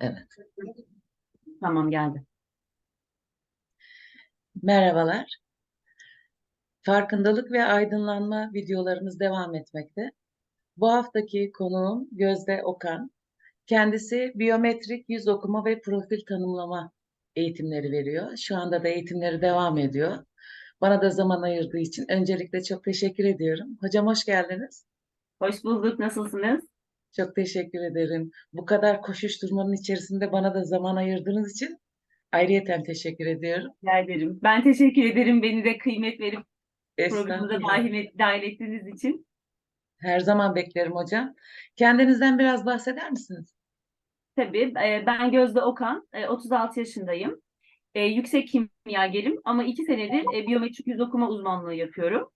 Evet. Tamam geldi. Merhabalar. Farkındalık ve aydınlanma videolarımız devam etmekte. Bu haftaki konuğum Gözde Okan. Kendisi biyometrik yüz okuma ve profil tanımlama eğitimleri veriyor. Şu anda da eğitimleri devam ediyor. Bana da zaman ayırdığı için öncelikle çok teşekkür ediyorum. Hocam hoş geldiniz. Hoş bulduk. Nasılsınız? Çok teşekkür ederim. Bu kadar koşuşturmanın içerisinde bana da zaman ayırdığınız için ayrıyeten teşekkür ediyorum. Rica ederim. Ben teşekkür ederim. Beni de kıymet verip programımıza dahil, dahil ettiğiniz için. Her zaman beklerim hocam. Kendinizden biraz bahseder misiniz? Tabii. e, Ben Gözde Okan. e, 36 yaşındayım. E, Yüksek kimyagerim ama iki senedir e, biyometrik yüz okuma uzmanlığı yapıyorum.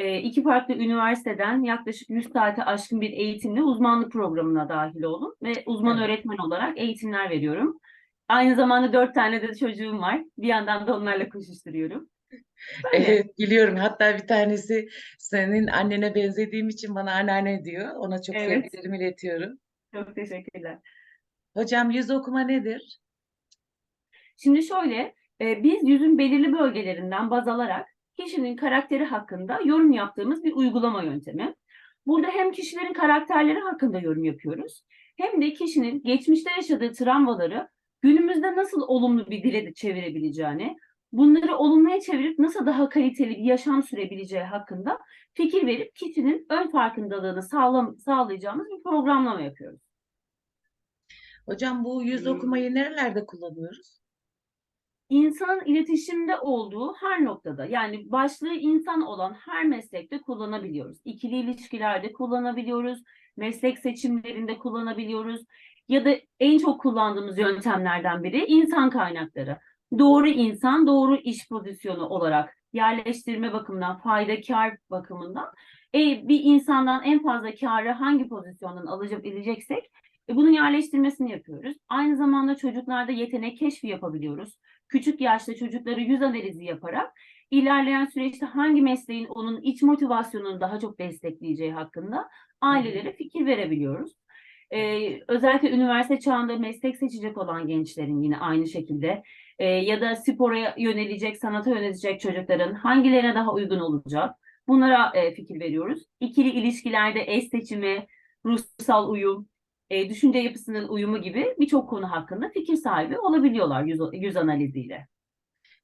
E, İki farklı üniversiteden yaklaşık 100 saate aşkın bir eğitimle uzmanlık programına dahil oldum ve uzman Evet. öğretmen olarak eğitimler veriyorum. Aynı zamanda dört tane de çocuğum var. Bir yandan da onlarla koşuşturuyorum. Evet, biliyorum. Hatta bir tanesi senin annene benzediğim için bana anneanne diyor. Ona çok Evet. sevgilerimi iletiyorum. Çok teşekkürler. Hocam yüz okuma nedir? Şimdi şöyle, e, biz yüzün belirli bölgelerinden baz alarak kişinin karakteri hakkında yorum yaptığımız bir uygulama yöntemi. Burada hem kişilerin karakterleri hakkında yorum yapıyoruz, hem de kişinin geçmişte yaşadığı travmaları günümüzde nasıl olumlu bir dile de çevirebileceğini, bunları olumluya çevirip nasıl daha kaliteli bir yaşam sürebileceği hakkında fikir verip kişinin ön farkındalığını sağlam, sağlayacağımız bir programlama yapıyoruz. Hocam bu yüz Hmm. okumayı nerelerde kullanıyoruz? İnsanın iletişimde olduğu her noktada yani başlığı insan olan her meslekte kullanabiliyoruz. İkili ilişkilerde kullanabiliyoruz, meslek seçimlerinde kullanabiliyoruz ya da en çok kullandığımız yöntemlerden biri insan kaynakları. Doğru insan, doğru iş pozisyonu olarak yerleştirme bakımından, fayda kar bakımından e, bir insandan en fazla karı hangi pozisyondan alabileceksek e, bunun yerleştirmesini yapıyoruz. Aynı zamanda çocuklarda yetenek keşfi yapabiliyoruz küçük yaşta çocukları yüz analizi yaparak ilerleyen süreçte hangi mesleğin onun iç motivasyonunu daha çok destekleyeceği hakkında ailelere fikir verebiliyoruz. Ee, özellikle üniversite çağında meslek seçecek olan gençlerin yine aynı şekilde e, ya da spora yönelecek, sanata yönelecek çocukların hangilerine daha uygun olacak bunlara e, fikir veriyoruz. İkili ilişkilerde eş seçimi, ruhsal uyum, e, düşünce yapısının uyumu gibi birçok konu hakkında fikir sahibi olabiliyorlar yüz, yüz analiziyle.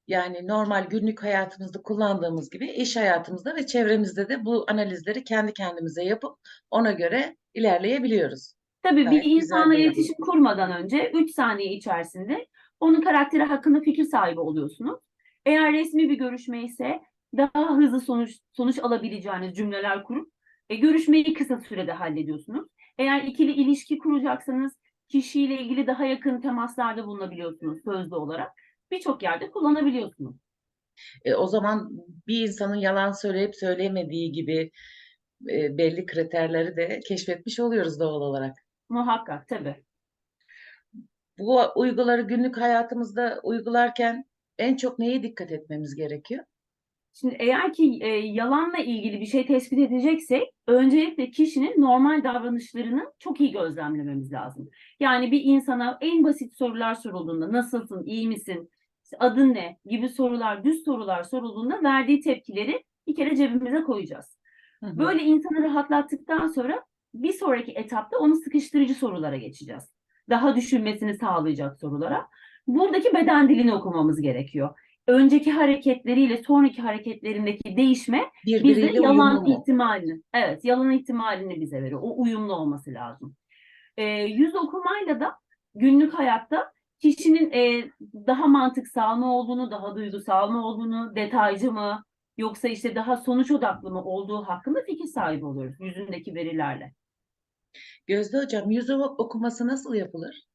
Yani normal günlük hayatımızda kullandığımız gibi iş hayatımızda ve çevremizde de bu analizleri kendi kendimize yapıp ona göre ilerleyebiliyoruz. Tabii bir Gayet güzel insanla bir iletişim kurmadan önce 3 saniye içerisinde onun karakteri hakkında fikir sahibi oluyorsunuz. Eğer resmi bir görüşme ise daha hızlı sonuç sonuç alabileceğiniz cümleler kurup e, görüşmeyi kısa sürede hallediyorsunuz. Eğer ikili ilişki kuracaksanız kişiyle ilgili daha yakın temaslarda bulunabiliyorsunuz sözlü olarak. Birçok yerde kullanabiliyorsunuz. E, o zaman bir insanın yalan söyleyip söyleyemediği gibi e, belli kriterleri de keşfetmiş oluyoruz doğal olarak. Muhakkak tabii. Bu uyguları günlük hayatımızda uygularken en çok neye dikkat etmemiz gerekiyor? Şimdi eğer ki e, yalanla ilgili bir şey tespit edeceksek öncelikle kişinin normal davranışlarını çok iyi gözlemlememiz lazım. Yani bir insana en basit sorular sorulduğunda nasılsın, iyi misin, adın ne gibi sorular, düz sorular sorulduğunda verdiği tepkileri bir kere cebimize koyacağız. Hı hı. Böyle insanı rahatlattıktan sonra bir sonraki etapta onu sıkıştırıcı sorulara geçeceğiz. Daha düşünmesini sağlayacak sorulara. Buradaki beden dilini okumamız gerekiyor. Önceki hareketleriyle sonraki hareketlerindeki değişme bize Birbiriyle yalan uyumlu ihtimalini, evet yalan ihtimalini bize veriyor. O uyumlu olması lazım. Ee, yüz okumayla da günlük hayatta kişinin e, daha mantıksal mı olduğunu, daha duygusal mı olduğunu, detaycı mı, yoksa işte daha sonuç odaklı mı olduğu hakkında fikir sahibi oluyoruz yüzündeki verilerle. Gözde hocam yüz ok- okuması nasıl yapılır?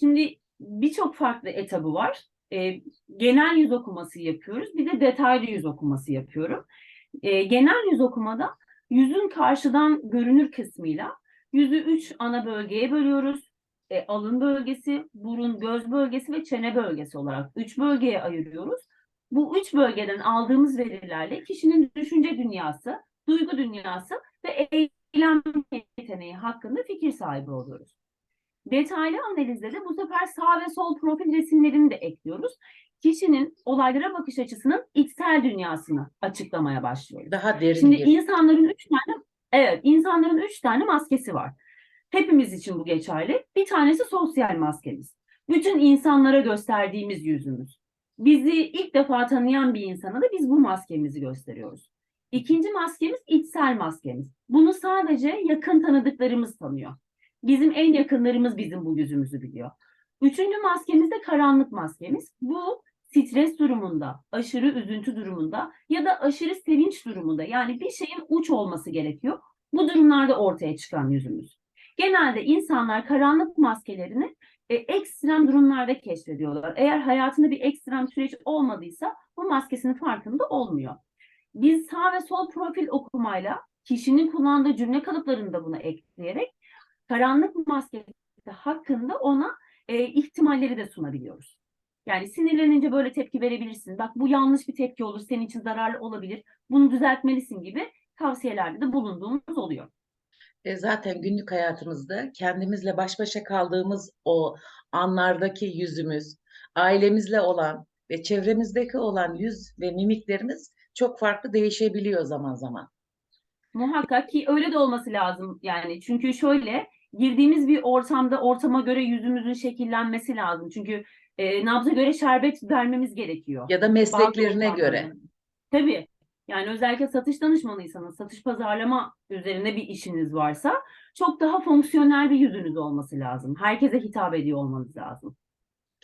Şimdi birçok farklı etabı var. Ee, genel yüz okuması yapıyoruz. Bir de detaylı yüz okuması yapıyorum. Ee, genel yüz okumada yüzün karşıdan görünür kısmıyla yüzü üç ana bölgeye bölüyoruz. E, alın bölgesi, burun, göz bölgesi ve çene bölgesi olarak üç bölgeye ayırıyoruz. Bu üç bölgeden aldığımız verilerle kişinin düşünce dünyası, duygu dünyası ve eylem yeteneği hakkında fikir sahibi oluyoruz. Detaylı analizde de bu sefer sağ ve sol profil resimlerini de ekliyoruz. Kişinin olaylara bakış açısının içsel dünyasını açıklamaya başlıyoruz. Daha derin Şimdi bir. insanların üç tane, evet insanların üç tane maskesi var. Hepimiz için bu geçerli. Bir tanesi sosyal maskemiz. Bütün insanlara gösterdiğimiz yüzümüz. Bizi ilk defa tanıyan bir insana da biz bu maskemizi gösteriyoruz. İkinci maskemiz içsel maskemiz. Bunu sadece yakın tanıdıklarımız tanıyor. Bizim en yakınlarımız bizim bu yüzümüzü biliyor. Üçüncü maskemiz de karanlık maskemiz. Bu stres durumunda, aşırı üzüntü durumunda ya da aşırı sevinç durumunda yani bir şeyin uç olması gerekiyor. Bu durumlarda ortaya çıkan yüzümüz. Genelde insanlar karanlık maskelerini e, ekstrem durumlarda keşfediyorlar. Eğer hayatında bir ekstrem süreç olmadıysa bu maskesinin farkında olmuyor. Biz sağ ve sol profil okumayla kişinin kullandığı cümle kalıplarını da buna ekleyerek karanlık maskesi hakkında ona e, ihtimalleri de sunabiliyoruz. Yani sinirlenince böyle tepki verebilirsin. Bak bu yanlış bir tepki olur, senin için zararlı olabilir. Bunu düzeltmelisin gibi tavsiyelerde de bulunduğumuz oluyor. E, zaten günlük hayatımızda kendimizle baş başa kaldığımız o anlardaki yüzümüz, ailemizle olan ve çevremizdeki olan yüz ve mimiklerimiz çok farklı değişebiliyor zaman zaman. Muhakkak ki öyle de olması lazım yani. Çünkü şöyle girdiğimiz bir ortamda ortama göre yüzümüzün şekillenmesi lazım. Çünkü e, nabza göre şerbet vermemiz gerekiyor. Ya da Bazı mesleklerine göre. ortamlarda. Tabii. Yani özellikle satış danışmanıysanız, satış pazarlama üzerine bir işiniz varsa çok daha fonksiyonel bir yüzünüz olması lazım. Herkese hitap ediyor olmanız lazım.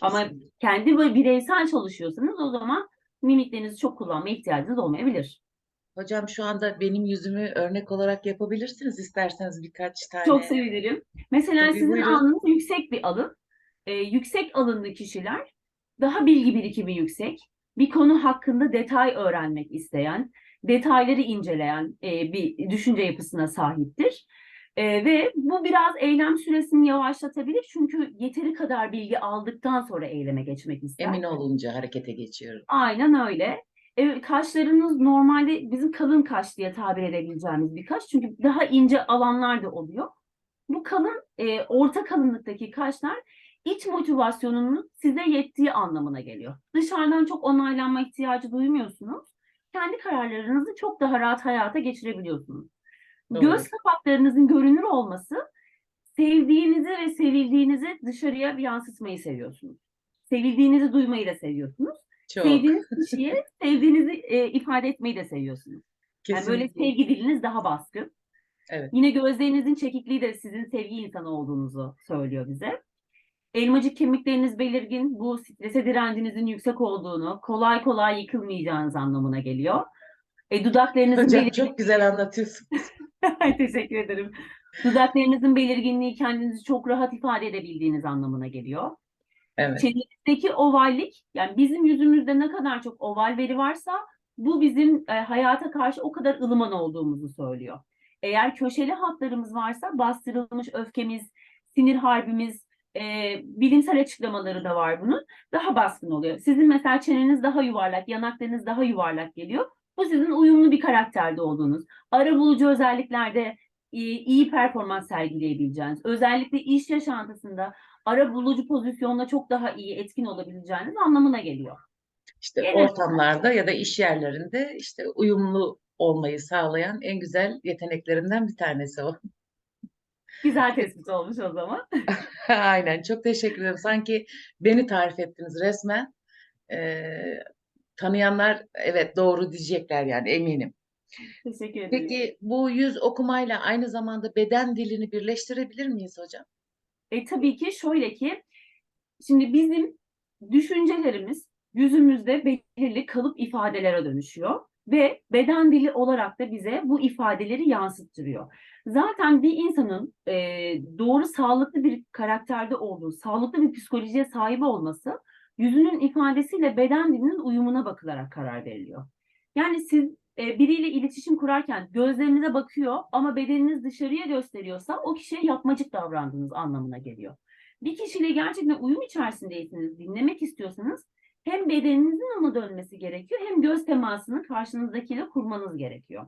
Ama Kesinlikle. kendi böyle bireysel çalışıyorsanız o zaman mimiklerinizi çok kullanmaya ihtiyacınız olmayabilir. Hocam şu anda benim yüzümü örnek olarak yapabilirsiniz isterseniz birkaç tane. Çok sevinirim. Mesela Tabii, sizin buyurun. alnınız yüksek bir alın. Ee, yüksek alınlı kişiler daha bilgi birikimi yüksek, bir konu hakkında detay öğrenmek isteyen, detayları inceleyen e, bir düşünce yapısına sahiptir. E, ve bu biraz eylem süresini yavaşlatabilir çünkü yeteri kadar bilgi aldıktan sonra eyleme geçmek ister. Emin olunca harekete geçiyorum. Aynen öyle. Evet, kaşlarınız normalde bizim kalın kaş diye tabir edebileceğimiz bir kaş. Çünkü daha ince alanlar da oluyor. Bu kalın, e, orta kalınlıktaki kaşlar iç motivasyonunun size yettiği anlamına geliyor. Dışarıdan çok onaylanma ihtiyacı duymuyorsunuz. Kendi kararlarınızı çok daha rahat hayata geçirebiliyorsunuz. Doğru. Göz kapaklarınızın görünür olması sevdiğinizi ve sevildiğinizi dışarıya yansıtmayı seviyorsunuz. Sevildiğinizi duymayı da seviyorsunuz. Çok. Sevdiğiniz kişiye sevdiğinizi e, ifade etmeyi de seviyorsunuz. Yani böyle Kesinlikle. sevgi diliniz daha baskın. Evet. Yine gözlerinizin çekikliği de sizin sevgi insanı olduğunuzu söylüyor bize. Elmacık kemikleriniz belirgin, bu strese direncinizin yüksek olduğunu, kolay kolay yıkılmayacağınız anlamına geliyor. E, dudaklarınızın Hocam belirgin... çok güzel anlatıyorsun. Teşekkür ederim. Dudaklarınızın belirginliği kendinizi çok rahat ifade edebildiğiniz anlamına geliyor. Evet. Çenenizdeki ovallik, yani bizim yüzümüzde ne kadar çok oval veri varsa bu bizim e, hayata karşı o kadar ılıman olduğumuzu söylüyor. Eğer köşeli hatlarımız varsa bastırılmış öfkemiz, sinir harbimiz, e, bilimsel açıklamaları da var bunun. Daha baskın oluyor. Sizin mesela çeneniz daha yuvarlak, yanaklarınız daha yuvarlak geliyor. Bu sizin uyumlu bir karakterde olduğunuz. Ara bulucu özelliklerde iyi performans sergileyebileceğiniz. Özellikle iş yaşantısında ara bulucu pozisyonda çok daha iyi etkin olabileceğiniz anlamına geliyor. İşte Evet. ortamlarda ya da iş yerlerinde işte uyumlu olmayı sağlayan en güzel yeteneklerinden bir tanesi o. Güzel tespit olmuş o zaman. Aynen. Çok teşekkür ederim. Sanki beni tarif ettiniz resmen. Ee, tanıyanlar evet doğru diyecekler yani eminim. Teşekkür ederim. Peki bu yüz okumayla aynı zamanda beden dilini birleştirebilir miyiz hocam? E, tabii ki şöyle ki şimdi bizim düşüncelerimiz yüzümüzde belirli kalıp ifadelere dönüşüyor ve beden dili olarak da bize bu ifadeleri yansıttırıyor. Zaten bir insanın e, doğru sağlıklı bir karakterde olduğu, sağlıklı bir psikolojiye sahip olması yüzünün ifadesiyle beden dilinin uyumuna bakılarak karar veriliyor. Yani siz e, biriyle iletişim kurarken gözlerinize bakıyor ama bedeniniz dışarıya gösteriyorsa o kişiye yapmacık davrandığınız anlamına geliyor. Bir kişiyle gerçekten uyum içerisindeyseniz, dinlemek istiyorsanız hem bedeninizin ona dönmesi gerekiyor hem göz temasını karşınızdakiyle kurmanız gerekiyor.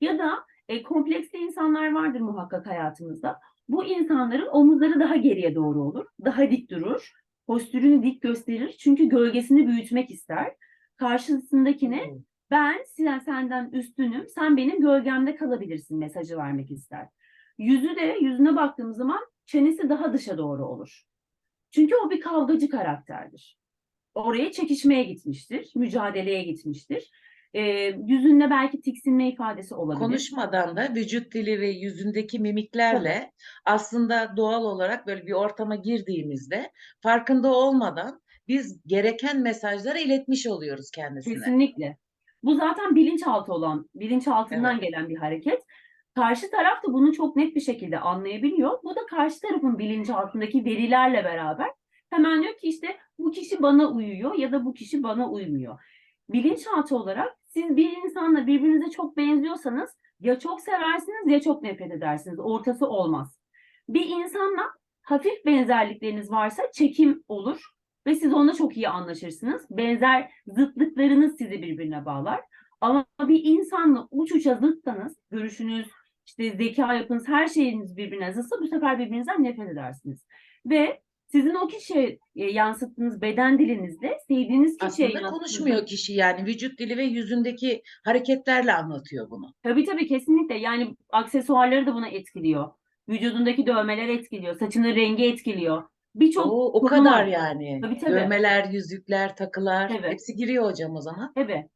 Ya da e, kompleksli insanlar vardır muhakkak hayatımızda. Bu insanların omuzları daha geriye doğru olur, daha dik durur, postürünü dik gösterir çünkü gölgesini büyütmek ister. Karşısındakine ben sen- senden üstünüm, sen benim gölgemde kalabilirsin mesajı vermek ister. Yüzü de yüzüne baktığım zaman çenesi daha dışa doğru olur. Çünkü o bir kavgacı karakterdir. Oraya çekişmeye gitmiştir, mücadeleye gitmiştir. Ee, yüzünde belki tiksinme ifadesi olabilir. Konuşmadan da vücut dili ve yüzündeki mimiklerle aslında doğal olarak böyle bir ortama girdiğimizde farkında olmadan biz gereken mesajları iletmiş oluyoruz kendisine. Kesinlikle. Bu zaten bilinçaltı olan, bilinçaltından gelen bir hareket. Karşı taraf da bunu çok net bir şekilde anlayabiliyor. Bu da karşı tarafın bilinçaltındaki verilerle beraber hemen diyor ki işte bu kişi bana uyuyor ya da bu kişi bana uymuyor. Bilinçaltı olarak siz bir insanla birbirinize çok benziyorsanız ya çok seversiniz ya çok nefret edersiniz. Ortası olmaz. Bir insanla hafif benzerlikleriniz varsa çekim olur ve siz onunla çok iyi anlaşırsınız. Benzer zıtlıklarınız sizi birbirine bağlar. Ama bir insanla uç uça zıtsanız, görüşünüz, işte zeka yapınız, her şeyiniz birbirine zıtsa bu sefer birbirinizden nefret edersiniz. Ve sizin o kişiye e, yansıttığınız beden dilinizle sevdiğiniz kişiye Aslında konuşmuyor kişi yani vücut dili ve yüzündeki hareketlerle anlatıyor bunu. Tabii tabii kesinlikle. Yani aksesuarları da buna etkiliyor. Vücudundaki dövmeler etkiliyor. Saçının rengi etkiliyor. Birçok O, o kadar var. yani. Tabii, tabii. Dövmeler, yüzükler, takılar Evet. hepsi giriyor hocam o zaman. Tabii.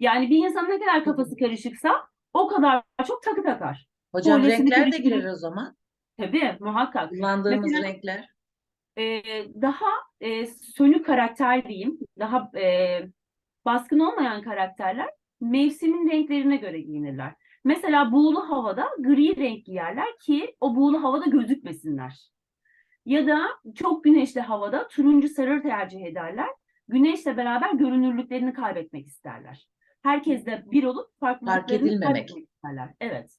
Yani bir insan ne kadar kafası karışıksa o kadar çok takı takar. Hocam Böylesini renkler de girer o zaman. Tabii muhakkak. Kullandığımız Mesela- renkler. Ee, daha e, sönük karakter diyeyim, daha e, baskın olmayan karakterler mevsimin renklerine göre giyinirler. Mesela buğulu havada gri renk giyerler ki o buğulu havada gözükmesinler. Ya da çok güneşli havada turuncu sarı tercih ederler. Güneşle beraber görünürlüklerini kaybetmek isterler. Herkes de bir olup farklılıklarını kaybetmek isterler. Evet.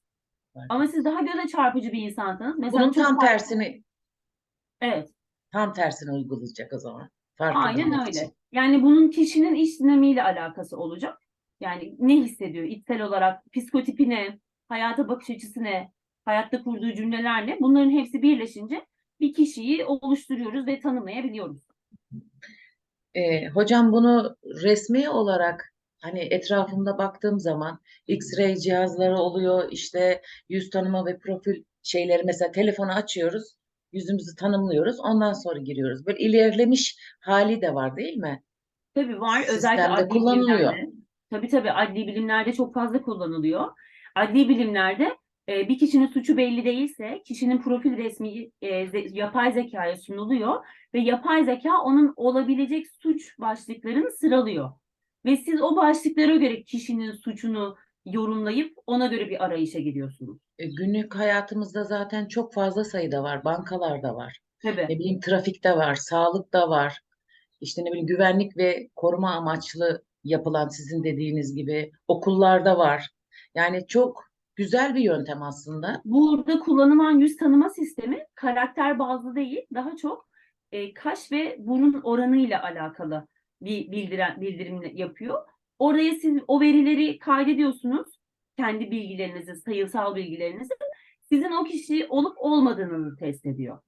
Ama siz daha göze çarpıcı bir insansanız mesela Bunun tam farklı- tersini Evet. tam tersini uygulayacak o zaman. Fark Aynen öyle. için. Yani bunun kişinin iç dinamiğiyle alakası olacak. Yani ne hissediyor içsel olarak, psikotipi ne, hayata bakış açısı ne, hayatta kurduğu cümleler ne? Bunların hepsi birleşince bir kişiyi oluşturuyoruz ve tanımlayabiliyoruz. Ee, hocam bunu resmi olarak hani etrafımda baktığım zaman X-ray cihazları oluyor işte yüz tanıma ve profil şeyleri mesela telefonu açıyoruz yüzümüzü tanımlıyoruz ondan sonra giriyoruz. Böyle ilerlemiş hali de var değil mi? Tabii var özellikle Sistemde adli kullanılıyor. bilimlerde. Tabii tabii adli bilimlerde çok fazla kullanılıyor. Adli bilimlerde e, bir kişinin suçu belli değilse kişinin profil resmi e, ze- yapay zekaya sunuluyor ve yapay zeka onun olabilecek suç başlıklarını sıralıyor. Ve siz o başlıklara göre kişinin suçunu yorumlayıp ona göre bir arayışa gidiyorsunuz. E, günlük hayatımızda zaten çok fazla sayıda var. Bankalarda var. Tabii. Ne bileyim trafikte var, sağlıkta var. İşte ne bileyim güvenlik ve koruma amaçlı yapılan sizin dediğiniz gibi okullarda var. Yani çok güzel bir yöntem aslında. Burada kullanılan yüz tanıma sistemi karakter bazlı değil, daha çok e, kaş ve burun oranıyla alakalı bir bildiren, bildirim yapıyor. Oraya siz o verileri kaydediyorsunuz, kendi bilgilerinizi, sayısal bilgilerinizi. Sizin o kişi olup olmadığını test ediyor.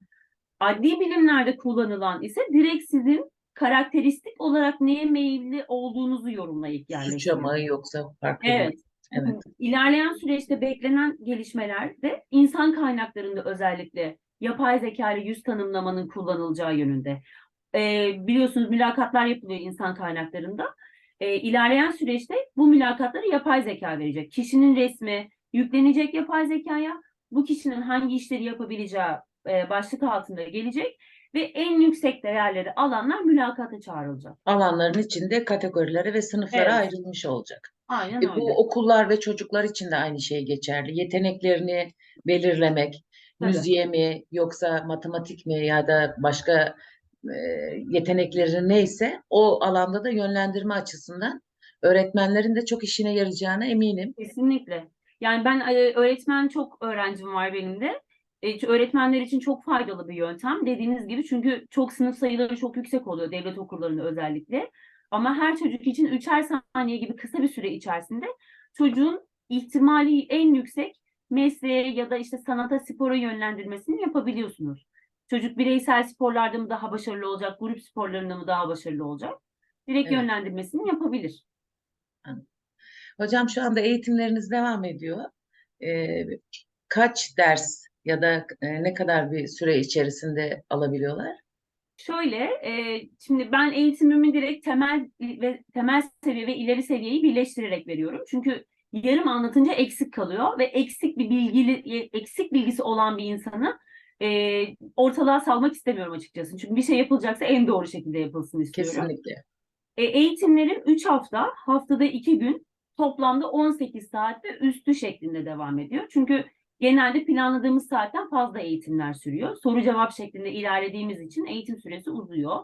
Adli bilimlerde kullanılan ise direkt sizin karakteristik olarak neye meyilli olduğunuzu yorumlayıp yerleştiriyor. mı yoksa farklı? Evet. Evet. İlerleyen süreçte beklenen gelişmelerde insan kaynaklarında özellikle yapay zeka ile yüz tanımlamanın kullanılacağı yönünde. Ee, biliyorsunuz mülakatlar yapılıyor insan kaynaklarında. Ee, ilerleyen süreçte bu mülakatları yapay zeka verecek. Kişinin resmi yüklenecek yapay zekaya. Bu kişinin hangi işleri yapabileceği e, başlık altında gelecek ve en yüksek değerleri alanlar mülakata çağrılacak. Alanların içinde kategorilere ve sınıflara Evet. ayrılmış olacak. Aynen E, öyle. bu okullar ve çocuklar için de aynı şey geçerli. Yeteneklerini belirlemek, Tabii. müziğe mi yoksa matematik mi ya da başka e, yetenekleri neyse o alanda da yönlendirme açısından öğretmenlerin de çok işine yarayacağına eminim. Kesinlikle. Yani ben e, öğretmen çok öğrencim var benim de. E, öğretmenler için çok faydalı bir yöntem. Dediğiniz gibi çünkü çok sınıf sayıları çok yüksek oluyor devlet okullarında özellikle. Ama her çocuk için üçer saniye gibi kısa bir süre içerisinde çocuğun ihtimali en yüksek mesleğe ya da işte sanata, spora yönlendirmesini yapabiliyorsunuz. Çocuk bireysel sporlarda mı daha başarılı olacak, grup sporlarında mı daha başarılı olacak? Direkt Evet. yönlendirmesini yapabilir. Hocam şu anda eğitimleriniz devam ediyor. Ee, kaç ders ya da e, ne kadar bir süre içerisinde alabiliyorlar? Şöyle, e, şimdi ben eğitimimi direkt temel ve temel seviye ve ileri seviyeyi birleştirerek veriyorum. Çünkü yarım anlatınca eksik kalıyor ve eksik bir bilgili, eksik bilgisi olan bir insanı e, ortalığa salmak istemiyorum açıkçası. Çünkü bir şey yapılacaksa en doğru şekilde yapılsın istiyorum. Kesinlikle. E, eğitimlerim 3 hafta, haftada 2 gün, toplamda 18 saat ve üstü şeklinde devam ediyor. Çünkü genelde planladığımız saatten fazla eğitimler sürüyor. Soru cevap şeklinde ilerlediğimiz için eğitim süresi uzuyor.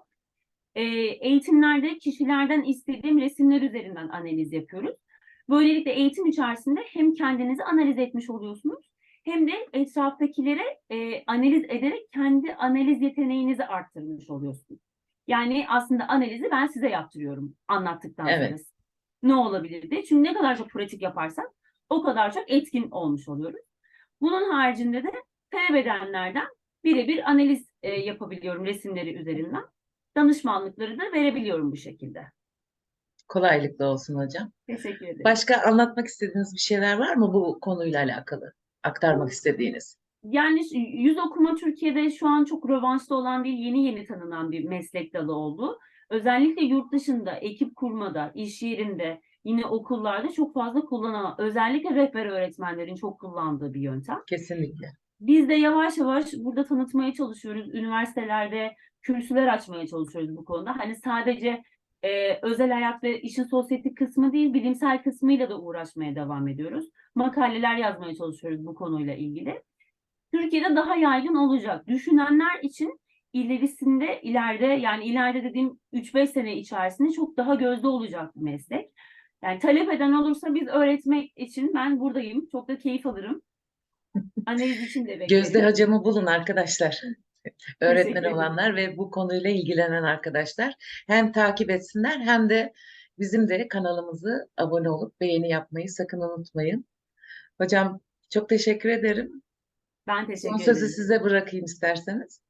E, eğitimlerde kişilerden istediğim resimler üzerinden analiz yapıyoruz. Böylelikle eğitim içerisinde hem kendinizi analiz etmiş oluyorsunuz hem de etraftakilere e, analiz ederek kendi analiz yeteneğinizi arttırmış oluyorsunuz. Yani aslında analizi ben size yaptırıyorum anlattıktan Evet. sonra. Ne olabilirdi? Çünkü ne kadar çok pratik yaparsak o kadar çok etkin olmuş oluyoruz. Bunun haricinde de bedenlerden birebir analiz e, yapabiliyorum resimleri üzerinden. Danışmanlıkları da verebiliyorum bu şekilde. Kolaylıkla olsun hocam. Teşekkür ederim. Başka anlatmak istediğiniz bir şeyler var mı bu konuyla alakalı? Aktarmak istediğiniz. Yani yüz okuma Türkiye'de şu an çok rövanşta olan değil, yeni yeni tanınan bir meslek dalı oldu. Özellikle yurt dışında, ekip kurmada, iş yerinde, yine okullarda çok fazla kullanılan, özellikle rehber öğretmenlerin çok kullandığı bir yöntem. Kesinlikle. Biz de yavaş yavaş burada tanıtmaya çalışıyoruz. Üniversitelerde kürsüler açmaya çalışıyoruz bu konuda. Hani sadece e, özel hayat ve işin sosyetik kısmı değil, bilimsel kısmıyla da uğraşmaya devam ediyoruz. Makaleler yazmaya çalışıyoruz bu konuyla ilgili. Türkiye'de daha yaygın olacak. Düşünenler için ilerisinde, ileride yani ileride dediğim 3-5 sene içerisinde çok daha gözde olacak bir meslek. Yani talep eden olursa biz öğretmek için ben buradayım. Çok da keyif alırım. Analiz için de beklerim. Gözde hocamı bulun arkadaşlar. Öğretmen olanlar ve bu konuyla ilgilenen arkadaşlar hem takip etsinler hem de bizim de kanalımızı abone olup beğeni yapmayı sakın unutmayın. Hocam çok teşekkür ederim. Ben teşekkür Son sözü ederim. size bırakayım isterseniz.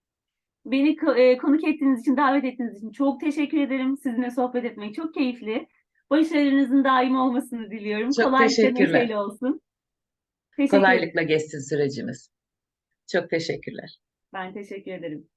Beni e, konuk ettiğiniz için, davet ettiğiniz için çok teşekkür ederim. Sizinle sohbet etmek çok keyifli. Başarınızın daim olmasını diliyorum. Çok Kolaylıkla teşekkürler. olsun. Teşekkür. Kolaylıkla geçsin sürecimiz. Çok teşekkürler. Ben teşekkür ederim.